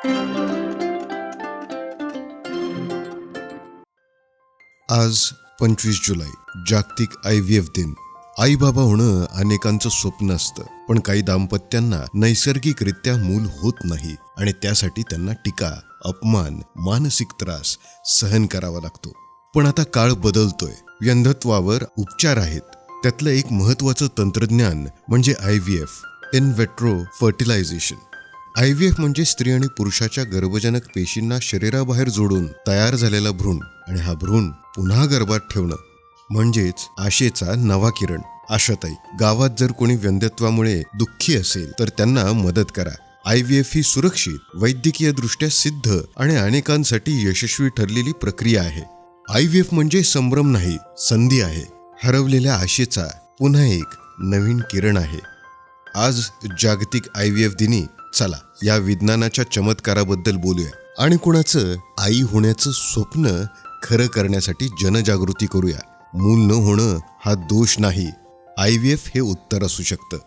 आज पंचवीस जुलै जागतिक आय व्ही एफ दिन. आई बाबा होणं अनेकांचं स्वप्न असतं पण काही दाम्पत्यांना नैसर्गिकरित्या मूल होत नाही आणि त्यासाठी त्यांना टीका अपमान मानसिक त्रास सहन करावा लागतो. पण आता काळ बदलतोय. व्यंधत्वावर उपचार आहेत. त्यातलं एक महत्वाचं तंत्रज्ञान म्हणजे I V F in vitro fertilization. I V F म्हणजे स्त्री आणि पुरुषाच्या गर्भजनक पेशींना शरीराबाहेर जोडून तयार झालेला भ्रूण आणि हा भ्रूण पुन्हा गर्भात ठेवणं. म्हणजेच आशेचा नवा किरण. आशाताई गावात जर कोणी व्यंगत्वामुळे दुःखी असेल तर त्यांना मदत करा. आय व्ही एफ ही सुरक्षित वैद्यकीय दृष्ट्या सिद्ध आणि अनेकांसाठी यशस्वी ठरलेली प्रक्रिया आहे. आय व्ही एफ म्हणजे संभ्रम नाही संधी आहे. हरवलेल्या आशेचा पुन्हा एक नवीन किरण आहे. आज जागतिक आय व्ही एफ दिनी चला या विज्ञानाच्या चमत्काराबद्दल बोलूया. आणि कुणाचं? आई होण्याचं स्वप्न खरं करण्यासाठी जनजागृती करूया. मूल न होणं हा दोष नाही. आय व्ही एफ हे उत्तर असू शकतं.